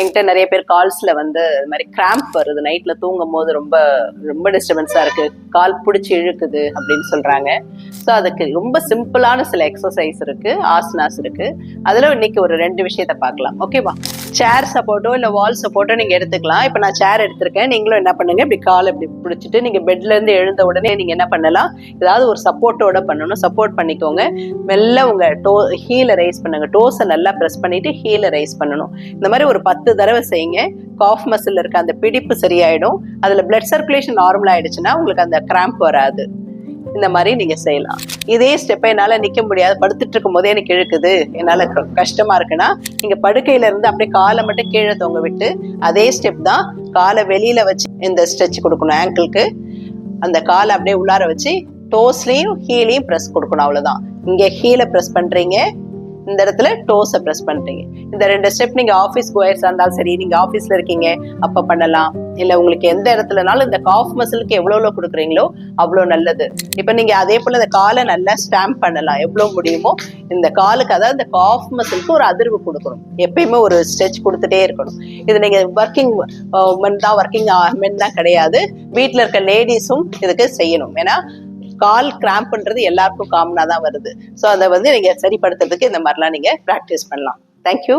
என்கிட்ட நிறைய பேர் கால்ஸ்ல வந்து இது மாதிரி கிராம்ப் வருது. நைட்ல தூங்கும் போது ரொம்ப ரொம்ப டிஸ்டர்பன்ஸா இருக்கு. கால் பிடிச்சி இழுக்குது அப்படின்னு சொல்றாங்க. ஸோ அதுக்கு ரொம்ப சிம்பிளான சில எக்ஸசைஸ் இருக்கு. ஆசனாஸ் இருக்கு. அதுல இன்னைக்கு ஒரு ரெண்டு விஷயத்த பார்க்கலாம். ஓகேவா சேர் சப்போர்ட்டோ இல்லை வால் சப்போர்ட்டோ நீங்கள் எடுத்துக்கலாம். இப்போ நான் சேர் எடுத்திருக்கேன். நீங்களும் என்ன பண்ணுங்க? இப்படி கால் இப்படி பிடிச்சிட்டு நீங்கள் பெட்லேருந்து எழுந்த உடனே நீங்கள் என்ன பண்ணலாம்? ஏதாவது ஒரு சப்போர்ட்டோட பண்ணணும். சப்போர்ட் பண்ணிக்கோங்க. மெல்ல உங்கள் டோ ஹீலை ரைஸ் பண்ணுங்க. டோஸை நல்லா ப்ரெஸ் பண்ணிட்டு ஹீலை ரைஸ் பண்ணணும். இந்த மாதிரி ஒரு பத்து தடவை செய்யுங்க. காஃப் மசில் இருக்க அந்த பிடிப்பு சரியாயிடும். அதில் பிளட் சர்க்குலேஷன் நார்மல் ஆயிடுச்சுன்னா உங்களுக்கு அந்த கிராம்ப் வராது. இந்த மாதிரி நீங்க செய்யலாம். இதே ஸ்டெப்பை என்னால நிக்க முடியாது. படுத்துட்டு இருக்கும் போதே எனக்கு இழுக்குது. என்னால க- கஷ்டமா இருக்குன்னா நீங்க படுக்கையில இருந்து அப்படியே காலை மட்டும் கீழே தொங்க விட்டு அதே ஸ்டெப் தான் காலை வெளியில வச்சு இந்த ஸ்ட்ரெச் கொடுக்கணும். ஆங்கிளுக்கு அந்த காலை அப்படியே உள்ளார வச்சு டோஸ்லயும் ஹீலையும் ப்ரெஸ் கொடுக்கணும். அவ்வளவுதான். இங்க ஹீலை ப்ரெஸ் பண்றீங்க. இந்த இடத்துல டோஸை ப்ரெஸ் பண்ணுறீங்க இந்த ரெண்டு ஸ்டெப் நீங்கள் ஆஃபீஸ் கோயர்ஸா இருந்தாலும் சரி நீங்கள் ஆஃபீஸில் இருக்கீங்க அப்போ பண்ணலாம். இல்லை உங்களுக்கு எந்த இடத்துலனாலும் இந்த காஃப் மசிலுக்கு எவ்வளோ எவ்வளோ கொடுக்குறீங்களோ அவ்வளோ நல்லது. இப்போ நீங்கள் அதே போல் இந்த காலை நல்லா ஸ்டாம்ப் பண்ணலாம். எவ்வளோ முடியுமோ இந்த காலுக்கு அதாவது இந்த காஃப் மசிலுக்கு ஒரு அதிர்வு கொடுக்கணும். எப்பயுமே ஒரு ஸ்ட்ரெச் கொடுத்துட்டே இருக்கணும். இது நீங்கள் ஒர்க்கிங் உமன் தான் ஒர்க்கிங் மென் uh, தான் கிடையாது. வீட்டில் இருக்க லேடிஸும் இதுக்கு செய்யணும். ஏன்னா கால் கிராம்ப்ன்றது எல்லாருக்கும் காமனா தான் வருது. ஸோ அதை வந்து நீங்க சரிப்படுத்துறதுக்கு இந்த மாதிரிலாம் நீங்க ப்ராக்டிஸ் பண்ணலாம். தேங்க்யூ